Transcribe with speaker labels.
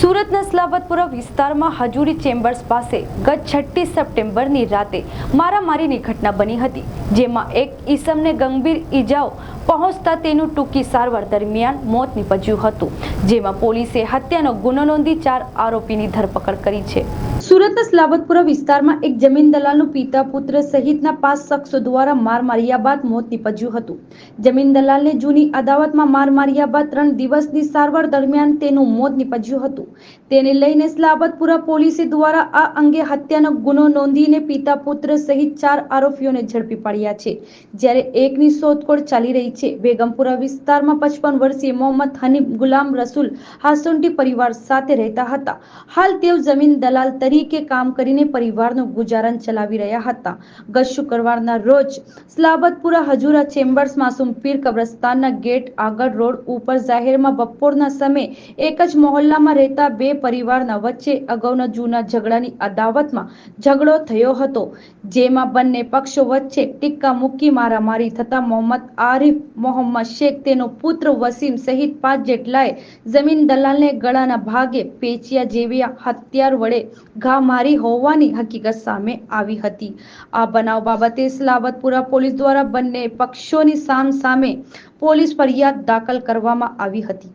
Speaker 1: સુરતના સ્લાબતપુરા વિસ્તારમાં હજુરી ચેમ્બર્સ પાસે ગત છઠ્ઠી સપ્ટેમ્બરની રાતે મારામારીની ઘટના બની હતી. જેમાં એક ઈસમને ગંભીર ઈજાઓ પહોંચતા તેનું ટૂંકી સારવાર દરમિયાન મોત નીપજ્યું હતું, જેમાં પોલીસે હત્યાનો ગુનો નોંધી ચાર આરોપીની ધરપકડ કરી છે. સુરતના સ્લાબતપુરા વિસ્તારમાં એક જમીન દલાલનું પિતા પુત્ર સહિતના પાંચ શખ્સો દ્વારા માર માર્યા બાદ મોત નીપજ્યું હતું. જમીન દલાલને જૂની અદાવતમાં માર માર્યા બાદ ત્રણ દિવસની સારવાર દરમિયાન તેનું મોત નીપજ્યું હતું. તેને લઈને સ્લાબતપુરા પોલીસે દ્વારા આ અંગે હત્યાનો ગુનો નોંધીને પિતા પુત્ર સહિત ચાર આરોપીઓને ઝડપી પાડ્યા છે. જ્યારે એકની શોધખોળ ચાલી રહી છે, બેગમપુરા વિસ્તારમાં પચપન વર્ષીય મોહમ્મદ હનીફ ગુલામ રસુલ હાસુંટી પરિવાર સાથે રહેતા હતા. હાલ તેઓ જમીન દલાલ તરીકે કામ કરીને પરિવારનું ગુજારણ ચલાવી રહ્યા હતા. ગત શુક્રવારના રોજ સ્લાબતપુરા હજુરા ચેમ્બર્સ માસુમ પીર કબ્રસ્તાનના ગેટ આગળ રોડ ઉપર જાહેરમાં બપોરના સમયે એક જ મોહલ્લામાં રહેતા બે પરિવારના વચ્ચે અગાઉના જૂના ઝઘડાની અદાવતમાં ઝઘડો થયો હતો. જેમાં બંને પક્ષો વચ્ચે ટીક્કા મૂકી મારામારી થતા મોહમ્મદ આરિફ મોહમ્મદ શેખ તેનો પુત્ર વસીમ સહિત પાંચ જેટલાએ જમીન દલાલને ગળાના ભાગે પેચિયા જેવી હથિયાર વડે ઘા મારી હોવાની હકીકત સામે આવી હતી. આ બનાવ બાબતે સ્લાબતપુરા પોલીસ દ્વારા બંને પક્ષોની સામ સામે પોલીસ ફરિયાદ દાખલ કરવામાં આવી હતી.